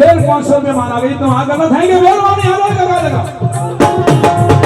Committee ਲੋ ਫਿਰ 500 ਰੁਪਏ ਮਾਰਾਂਗੇ ਜੀ ਤੋਂ ਆ ਗੱਲਾਂ ਥੈਂਕ ਯੂ ਮਿਹਰਬਾਨੀ ਹਾਲੋ ਲਗਾ ਲਗਾ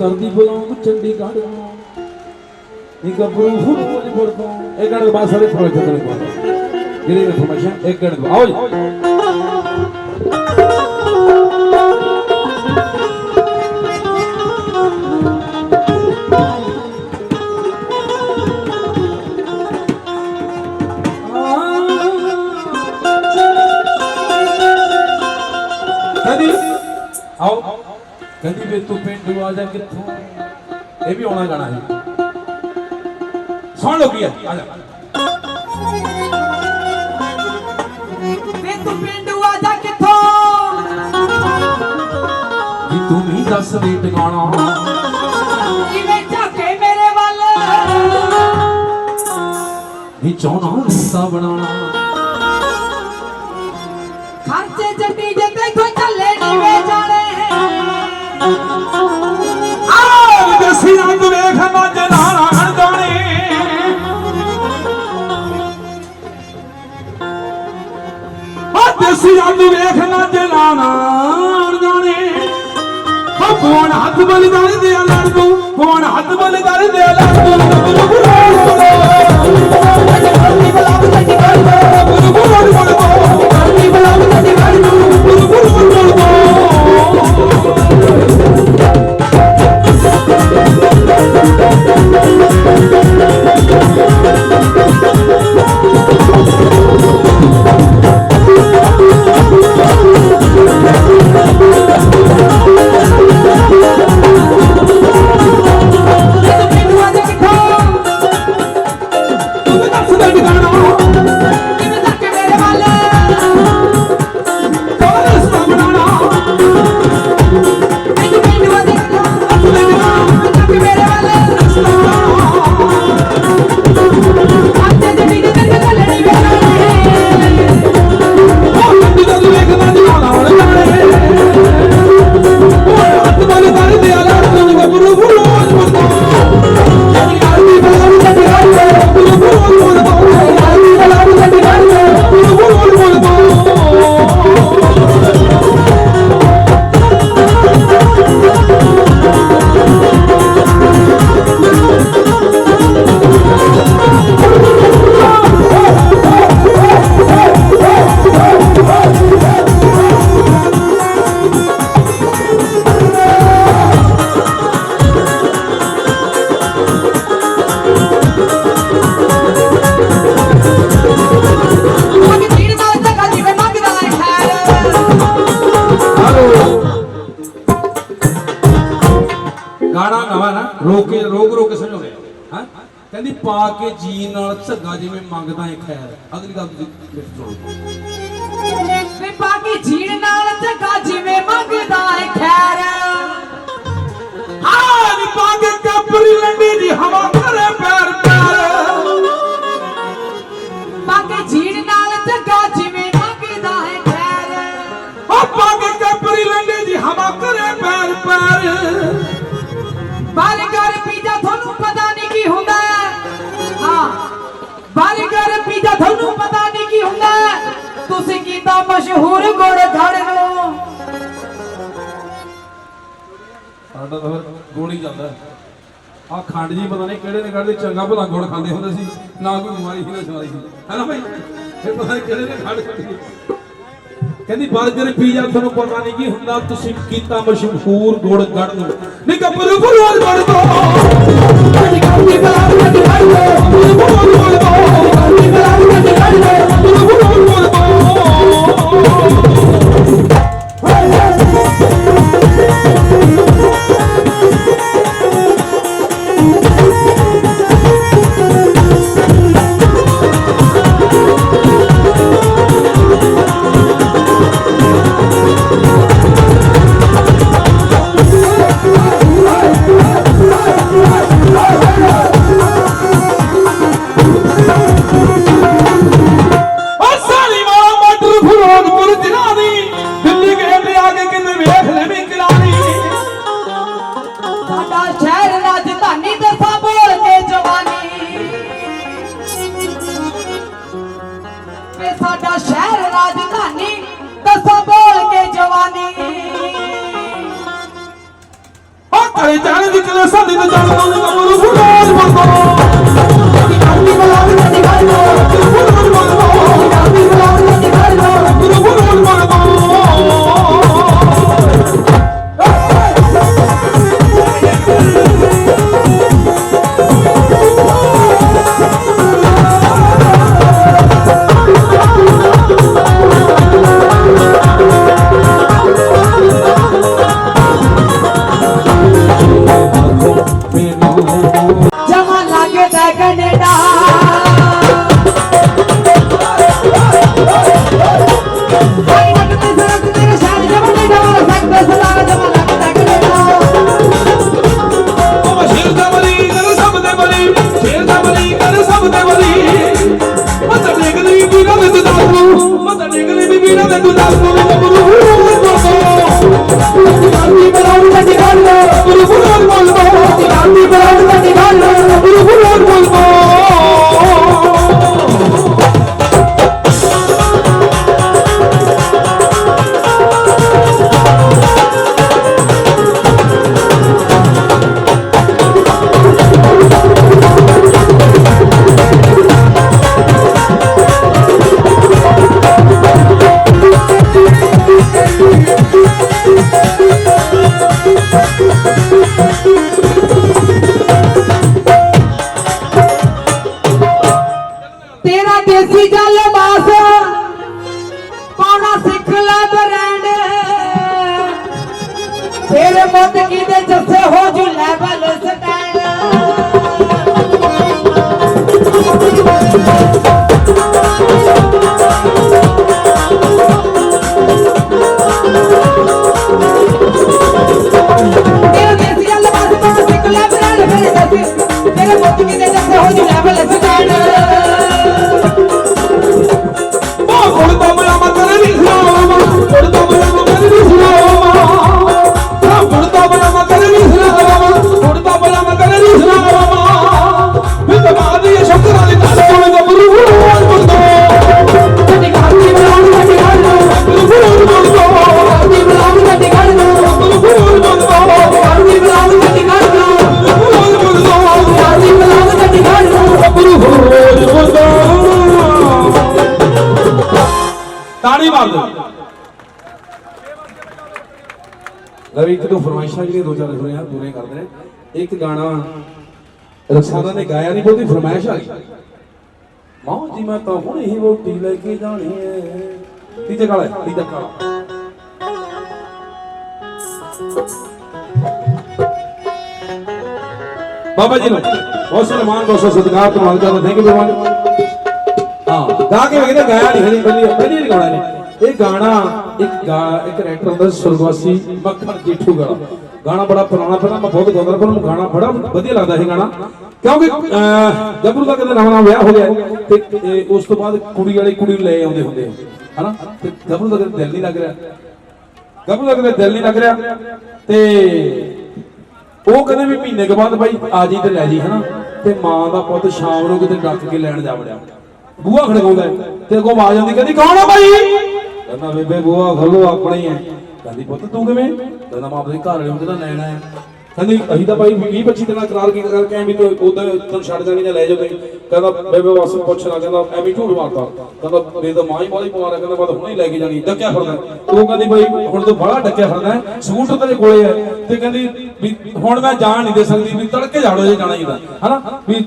ਕਰਦੀ ਬਿਲੋਂਗ ਚੰਡੀਗੜ੍ਹ ਨੀ ਗੱਭਰੂ ਹੁਣ ਬੋਲੀ ਬੜਦਾ। ਇਹ ਗੜ ਬਾਸਰੇ ਪ੍ਰੋਜੈਕਟ ਨੇ? ਕੋਲ ਜਿਹੜੀ ਇਨਫੋਰਮੇਸ਼ਨ ਇੱਕ ਗੜ ਆਓ ਜੀ। ਕਹਿੰਦੀ ਵੇ ਤੂੰ ਪਿੰਡੂ ਆ ਜਾ ਕਿੱਥੋਂ? ਇਹ ਵੀ ਆਉਣਾ ਗਾਣਾ ਹੈ ਸੁਣ ਲੋ ਕੀ ਆ ਜਾ। ਵੇ ਤੂੰ ਪਿੰਡੂ ਆ ਜਾ ਕਿੱਥੋਂ? ਕੀ ਤੂੰ ਵੀ ਦੱਸ ਦੇ ਟਿਕਾਣਾ। ਕਿਵੇਂ ਝਾਕੇ ਮੇਰੇ ਵੱਲ। ਨੀ ਚਾਹਣਾ ਰਸਤਾ ਬਣਾਉਣਾ। ਆਹ ਦੇਸੀ ਰੰਗ ਵੇਖ ਮੱਝ ਨਾਲਾ ਅਣਦਾਣੇ ਆਹ ਦੇਸੀ ਰੰਗ ਵੇਖ ਮੱਝ ਨਾਲਾ ਅਣਦਾਣੇ ਹੋ ਕੋਣ ਹੱਥ ਬਲਦਾਰੇ ਦੇ ਲੜਦੂ ਕੋਣ ਹੱਥ ਬਲਦਾਰੇ ਦੇ ਲੜਦੂ ਕੇ ਜੀ ਨਾਲ ਝੱਗਾ ਜਿਵੇਂ ਮੰਗਦਾ ਹੈ ਖੈਰ। ਅਗਲੀ ਗੱਲ ਤੁਸੀਂ ਲਿਖ ਦਿਓ ਮਸ਼ਹੂਰ ਗੁੜ ਨੂੰ ਸਾਡਾ ਤਾਂ ਫਿਰ ਜਾਂਦਾ। ਆ ਖੰਡ ਜੀ ਪਤਾ ਨਹੀਂ ਕਿਹੜੇ ਨੇ ਕੱਢਦੇ ਚੰਗਾ ਭਲਾ ਗੁੜ ਖਾਂਦੇ ਹੁੰਦੇ ਸੀ। ਨਾ ਕੋਈ ਬਿਮਾਰੀ ਸੀ, ਨਾ ਸਵਾਈ ਸੀ। ਹੈਨਾ ਭਾਈ? ਫਿਰ ਪਤਾ ਨਹੀਂ ਕਿਹੜੇ ਨੇ ਖੰਡ ਕੱਢੀ ਕਹਿੰਦੀ ਬਰਗਰ ਪੀਜ਼ਾ ਤੁਹਾਨੂੰ ਪਤਾ ਨਹੀਂ ਕੀ ਹੁੰਦਾ, ਤੁਸੀਂ ਕੀਤਾ ਮਸ਼ਹੂਰ ਗੁੜ ਗੜ ਨੂੰ। ਨਹੀਂ ਕਬਰ ਗੁੜ ਗੜ ਤੋਂ ਅੱਜ ਕੱਲ ਦੀ ਬਲਾਵਤ ਸਾਡਾ ਸ਼ਹਿਰ ਰਾਜਧਾਨੀ ਦਸਾਂ ਬੋਲ ਕੇ ਜਵਾਨੀ। ਓ ਕਲੇ ਜਾਣ ਦੀ ਕਲੇ ਸਾਡੀ ਤੇ ਜਾਣ ਤੋਂ ਕਮਰੂ ਫਿਰੋਜ਼ਪੁਰ ਤੋਂ ਗੱਡੀ ਬਲਾਲ ਗੱਡੀ ਗੜ ਲਵੀ ਇੱਕ ਦੋ ਫਰਮਾਇਸ਼ਾਂ ਜਿਹੜੀਆਂ ਦੋ ਚਾਰ ਸੁਣੇ ਆ ਕਰਦੇ ਨੇ। ਇੱਕ ਗਾਣਾ ਰਕਸਾਨਾ ਨੇ ਗਾਇਆ ਨਹੀਂ ਬਹੁਤੀ ਫਰਮਾਇਸ਼ ਆ ਗਈ। ਮਾਂ ਜੀ, ਮੈਂ ਤਾਂ ਹੁਣ ਹੀ ਵੋਟੀ ਲੈ ਕੇ ਜਾਣੀ ਏ। ਤੀਜੇ ਕਾਲਾ ਤੀਜਾ ਕਾਲਾ ਬਾਬਾ ਜੀ ਨੂੰ ਬਹੁਤ ਸਨਮਾਨ, ਬਹੁਤ ਸਤਿਕਾਰ ਤੋਂ ਮੰਗਦਾ ਥੈਂਕ ਯੂ ਵੈਰੀ ਹਾਂ, ਗਾ ਕੇ ਵੇਖਦੇ ਗਾਇਆ ਨਹੀਂ ਹਜੇ ਪਹਿਲੀ ਪਹਿਲੀ ਵਾਰੀ ਗਾਣਾ ਨੇ ਇਹ ਗਾਣਾ ਇੱਕ ਇੱਕ ਰੈਕਟਰ ਹੁੰਦਾ ਸੀ, ਮੱਖਣ ਜੇਠੂ ਗਾਣਾ ਗਾਣਾ ਬੜਾ ਪੁਰਾਣਾ ਪਹਿਲਾਂ ਮੈਂ ਬਹੁਤ ਗਾਉਂਦਾ ਪਰ ਮੈਨੂੰ ਗਾਣਾ ਬੜਾ ਵਧੀਆ ਲੱਗਦਾ ਇਹ ਗਾਣਾ। ਕਿਉਂਕਿ ਗੱਭਰੂ ਦਾ ਕਦੇ ਨਵਾਂ ਵਿਆਹ ਹੋ ਗਿਆ ਤੇ ਉਸ ਤੋਂ ਬਾਅਦ ਕੁੜੀ ਵਾਲੇ ਕੁੜੀ ਨੂੰ ਲੈ ਆਉਂਦੇ ਹੁੰਦੇ ਹਨਾ? ਤੇ ਗੱਭਰੂ ਦਾ ਕਦੇ ਦਿਲ ਨਹੀਂ ਲੱਗ ਰਿਹਾ। ਗੱਭਰੂ ਦਾ ਕਦੇ ਦਿਲ ਨਹੀਂ ਲੱਗ ਰਿਹਾ ਤੇ ਉਹ ਕਹਿੰਦੇ ਵੀ ਮਹੀਨੇ ਕੇ ਬਾਅਦ ਬਾਈ ਆ ਜੀ ਤੇ ਲੈ ਜੀ ਹਨਾ? ਤੇ ਮਾਂ ਦਾ ਪੁੱਤ ਸ਼ਾਮ ਨੂੰ ਕਿਤੇ ਡੱਕ ਕੇ ਲੈਣ ਜਾ ਵੜਿਆ। ਬੂਹਾ ਖੜਕਾਉਂਦਾ ਤੇ ਅੱਗੋਂ ਆਵਾਜ਼ ਆਉਂਦੀ ਕਹਿੰਦੀ ਕੌਣ ਆ ਬਾਈ? ਕਹਿੰਦਾ ਬੇਬੇ ਬੂਹਾ ਖੋਲੋ ਆਪਣੇ ਹੀ ਹੈ ਕਹਿੰਦੀ, ਪੁੱਤ ਤੂੰ ਕਿਵੇਂ? ਕਹਿੰਦਾ, ਮੈਂ ਆਪਣੇ ਘਰ ਵਾਲੇ ਨੂੰ ਤਾਂ ਲੈਣਾ ਹੈ ਕਹਿੰਦੀ ਅਸੀਂ ਤਾਂ ਭਾਈ 20 25 ਦਿਨਾਂ ਕਰਾਰ ਕੀਤਾ ਕਰਕੇ ਐਵੇਂ ਤੂੰ ਉਦੋਂ ਤੈਨੂੰ ਛੱਡ ਜਾਣੀ ਜਾਂ ਲੈ ਜਾਓ ਕਹਿੰਦਾ ਬੇਬੇ ਬਸ ਪੁੱਛ ਕਹਿੰਦਾ ਐਵੇਂ ਝੂਠ ਮਾਰਦਾ। ਕਹਿੰਦਾ ਮੇਰੇ ਤਾਂ ਮਾਂ ਹੀ ਬਾਲੀ ਪਵਾਰ ਕਹਿੰਦਾ ਮੈਂ ਤਾਂ ਹੁਣੇ ਲੈ ਕੇ ਜਾਣੀ ਡੱਕਿਆ ਫਿਰਦਾ। ਤੂੰ ਕਹਿੰਦੀ ਭਾਈ ਹੁਣ ਤੂੰ ਬੜਾ ਡੱਕਿਆ ਫਿਰਦਾ ਹੈ, ਤੇਰੇ ਕੋਲੇ ਹੈ ਤੇ ਕਹਿੰਦੀ ਵੀ ਹੁਣ ਮੈਂ ਜਾਣ ਨਹੀਂ ਦੇ ਸਕਦੀ ਵੀ ਤੜਕੇ ਜਾੜੋ ਜੇ ਜਾਣਾ ਹੀ ਹਨਾ? ਵੀ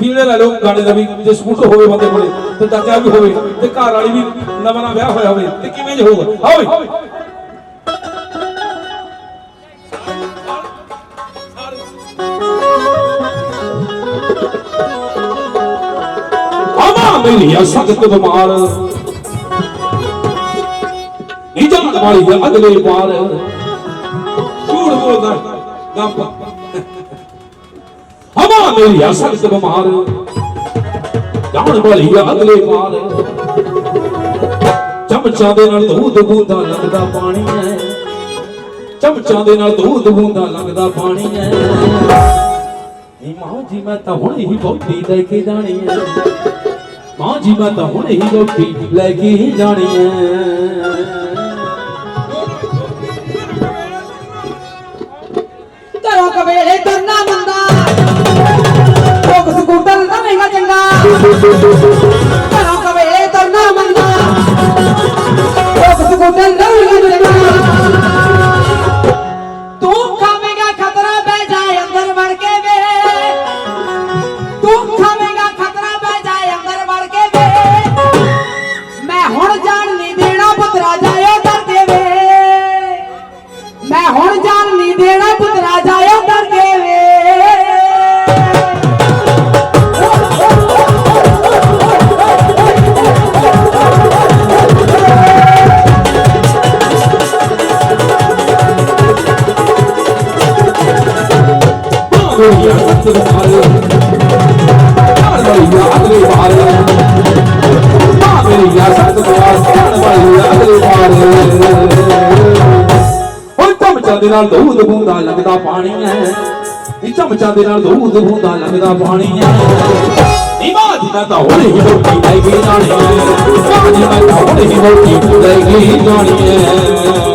ਫੀਲੇ ਲੈ ਲਓ ਗਾਣੇ ਦਾ ਵੀ ਜੇ ਸਕੂਟਰ ਹੋਵੇ ਬੰਦੇ ਕੋਲੇ ਤੇ ਡੱਕਿਆ ਵੀ ਹੋਵੇ ਤੇ ਘਰ ਵਾਲੀ ਵੀ ਨਵਾਂ ਨਵਾਂ ਵਿਆਹ ਹੋਇਆ ਹੋਵੇ ਤੇ ਕਿਵੇਂ ਜੇ ਹੋਊਗਾ? ਆਓ ਵੀ ਆਵਾ ਸਖਤ ਬਿਮਾਰ ਨੀ ਜਾਣ ਵਾਲੀ ਹੈ ਅਗਲੇ ਪਾਰ ਝੂਠ ਬੋਲਦਾ ਗੱਪ। ਆਵਾ ਮੇਰੀ ਆ ਸਖਤ ਬਿਮਾਰ ਜਾਣ ਵਾਲੀ ਹੈ ਅਗਲੇ ਪਾਰ ਚਮਚਾਂ ਦੇ ਨਾਲ ਦੂਧ ਬੂੰਦਾ ਲੱਗਦਾ ਪਾਣੀ ਹੈ। ਚਮਚਾਂ ਦੇ ਨਾਲ ਦੂਧ ਬੂੰਦਾ ਲੱਗਦਾ ਪਾਣੀ ਹੈ। ਨੀ ਮਾਂ ਜੀ, ਮੈਂ ਤਾਂ ਹੁਣ ਹੀ ਬਹੁਤੀ ਲੈ ਕੇ ਜਾਣੀ ਹੈ। ਮਾਂ ਜੀ ਤਾਂ ਹੁਣੇ ਹੀ ਰੋਟੀ ਲੈ ਕੇ ਹੀ ਜਾਣੀ ਹੈ ਘਰੋਂ ਕਵੇਲੇ ਤੁਰਨਾ ਮੰਦਾ ਲੋਕ ਸਕੂਟਰ ਲਵੇਂਗਾ ਚੰਗਾ। ਨਾਲ ਦੂਧ ਬੂੰਦਾ ਲੱਗਦਾ ਪਾਣੀ ਹੈ ਇਹ ਚਮਚਾ ਦੇ ਨਾਲ ਦੂਧ ਬੂੰਦਾ ਲੱਗਦਾ ਪਾਣੀ ਹੈ ਨੀ ਮਾਂ ਜੀ ਤਾਂ ਹੁਣੇ ਹੀ ਰੋਟੀ ਲੈ ਕੇ ਜਾਣੀ ਹੈ ਮਾਂ ਜੀ ਤਾਂ ਹੁਣੇ ਹੀ ਰੋਟੀ ਲੈ ਕੇ ਜਾਣੀ ਹੈ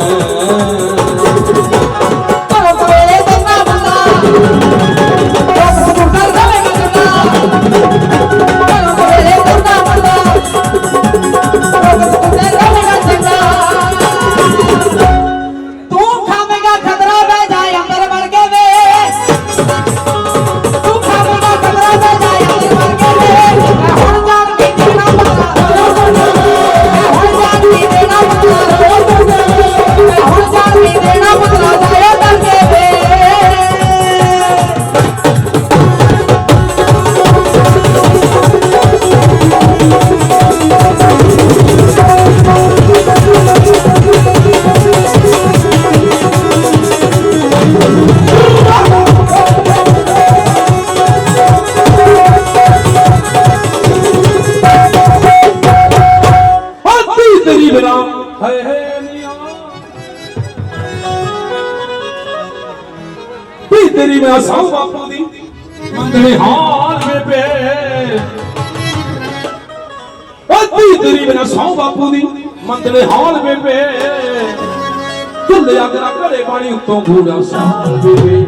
ਮੰਗਲੇ ਹਾਲ ਮੇ ਝੁੱਲਿਆ ਤੇਰਾ ਘੜੇ ਪਾਣੀ ਉੱਤੋਂ ਗੂੜਾ ਸਾਲ ਬੇਬੇ।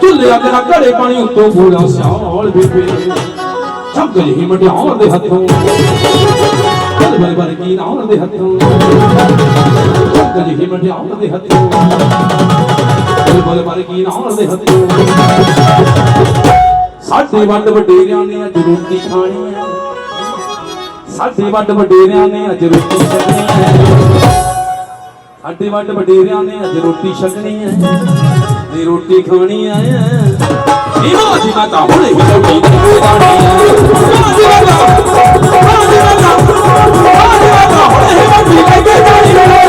ਝੁੱਲਿਆ ਤੇਰਾ ਘੜੇ ਪਾਣੀ ਉੱਤੋਂ ਗੂੜਾ ਸਾਲ ਬੇਬੇ। ਛੱਗ ਹੀ ਮਟਿਆਉਣ ਦੇ ਹੱਥੋਂ। ਬਲ ਬਲ ਬਲ ਕੀ ਨਾਉਣ ਦੇ ਹੱਥੋਂ। ਛੱਗ ਜਿਹੀ ਮਟਿਆਉਣ ਦੇ ਹੱਥੋਂ। ਬਲ ਬਲ ਬਲ ਕੀ ਨਾਉਣ ਦੇ ਹੱਥੋਂ। ਸਾਡੇ ਵੰਡ ਵਡੇਰਿਆਂ ਨੇ ਅੱਜ ਰੋਟੀ ਖਾਣੀ ਸਾਡੇ ਵੱਡ ਵਡੇਰਿਆਂ ਨੇ ਅੱਜ ਰੋਟੀ ਛਕਣੀ ਹੈ। ਸਾਡੇ ਵੱਡ ਵਡੇਰਿਆਂ ਨੇ ਅੱਜ ਰੋਟੀ ਛਕਣੀ ਹੈ। ਤੇ ਰੋਟੀ ਖਾਣੀ ਹੈ। ਨੀ ਜੀ ਮੈਂ ਤਾਂ ਹੁਣੇ ਹੀ ਰੋਟੀ ਖਾਣੀ। ਹੈ ਮਾਂ ਜੀ ਮੈਂ ਤਾਂ ਹੁਣੇ ਹੀ ਰੋਟੀ ਲੈ ਹੈ